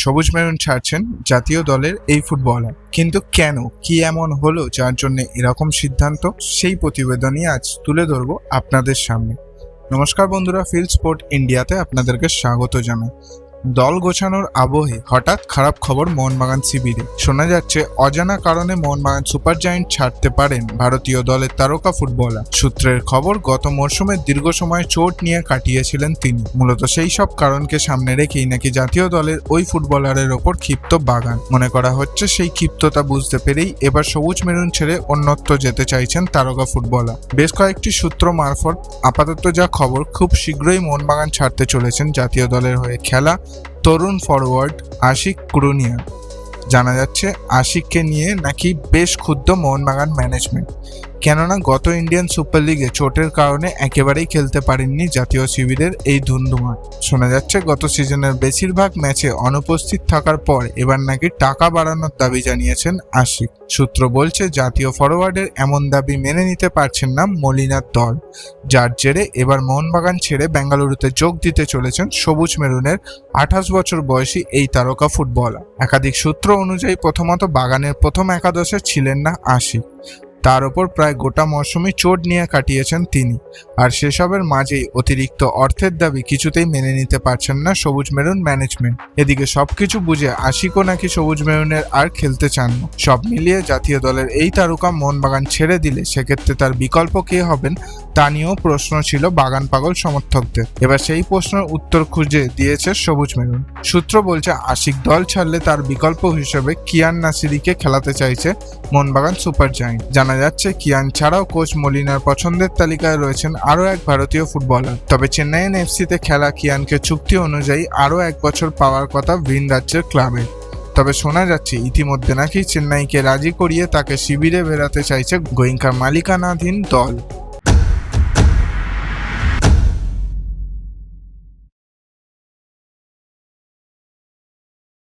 সবুজ মেরুন ছাড়ছেন জাতীয় দলের এই ফুটবলার। কিন্তু কেন, কি এমন হলো যার জন্য এরকম সিদ্ধান্ত? সেই প্রতিবেদনই আজ তুলে ধরবো আপনাদের সামনে। নমস্কার বন্ধুরা, ফিল্ড স্পোর্ট ইন্ডিয়াতে আপনাদেরকে স্বাগত জানাই। দল গোছানোর আবহে হঠাৎ খারাপ খবর মোহনবাগান শিবিরে। শোনা যাচ্ছে, অজানা কারণে মোহনবাগান সুপার জায়েন্ট ছাড়তে পারেন ভারতীয় দলের তারকা ফুটবলার। সূত্রের খবর, গত মরশুমে দীর্ঘ সময় চোট নিয়ে কাটিয়েছিলেন তিনি। মূলত সেই সব কারণকে সামনে রেখেই নাকি জাতীয় দলের ওই ফুটবলারের ওপর ক্ষিপ্ত বাগান। মনে করা হচ্ছে, সেই ক্ষিপ্ততা বুঝতে পেরেই এবার সবুজ মেরুন ছেড়ে অন্যত্র যেতে চাইছেন তারকা ফুটবলার। বেশ কয়েকটি সূত্র মারফত আপাতত যা খবর, খুব শীঘ্রই মোহনবাগান ছাড়তে চলেছেন জাতীয় দলের হয়ে খেলা তরুণ ফরওয়ার্ড আশিক কুরুনিয়া। জানা যাচ্ছে আশিককে নিয়ে নাকি বেশ ক্ষুদ্র মোহনবাগান ম্যানেজমেন্ট কেননা গত ইন্ডিয়ান সুপার লিগে চোটের কারণে একেবারেই খেলতে পারেননি জাতীয় শিবিরের এই ধুন্ধুমা শোনা যাচ্ছে, গত সিজনের বেশিরভাগ ম্যাচে অনুপস্থিত থাকার পর এবার নাকি টাকা বাড়ানোর দাবি জানিয়েছেন আশিক। সূত্র বলছে, জাতীয় ফরওয়ার্ডের এমন দাবি মেনে নিতে পারছেন না মলিনার দল। যার জেরে এবার মোহনবাগান ছেড়ে বেঙ্গালুরুতে যোগ দিতে চলেছেন সবুজ মেরুনের আঠাশ বছর বয়সী এই তারকা ফুটবলার। একাধিক সূত্র অনুযায়ী প্রথমত বাগানের প্রথম একাদশে ছিলেন না আশিক। তার ওপর প্রায় গোটা মরশুমে চোট নিয়ে কাটিয়েছেন তিনি। আর সেসবের মাঝেই অতিরিক্ত অর্থের দাবি কিছুতেই মেনে নিতে পারছেন না সবুজ মেরুন ম্যানেজমেন্ট। এদিকে সবকিছু বুঝে আশিকও নাকি সবুজ মেরুনের আর খেলতে চান না। সব মিলিয়ে জাতীয় দলের এই তারকা মোহনবাগান ছেড়ে দিলে সেক্ষেত্রে তার বিকল্প কে হবেন তা নিয়েও প্রশ্ন ছিল বাগান পাগল সমর্থকদের। এবার সেই প্রশ্নের উত্তর খুঁজে দিয়েছে সবুজ মেরুন। সূত্র বলছে, আশিক দল ছাড়লে তার বিকল্প হিসেবে কিয়ান নাসিরিকে খেলাতে চাইছে মোহনবাগান সুপার জায়েন্ট। জানা যাচ্ছে, কিয়ান ছাড়াও কোচ মলিনার পছন্দের তালিকায় রয়েছেন আরও এক ভারতীয় ফুটবলার। তবে চেন্নাইয়েন এফসিতে খেলা কিয়ানকে চুক্তি অনুযায়ী আরও এক বছর পাওয়ার কথা ভিন রাজ্যের ক্লাবে। তবে শোনা যাচ্ছে, ইতিমধ্যে নাকি চেন্নাইকে রাজি করিয়ে তাকে শিবিরে বেরাতে চাইছে গোয়েঙ্কার মালিকানাধীন দল।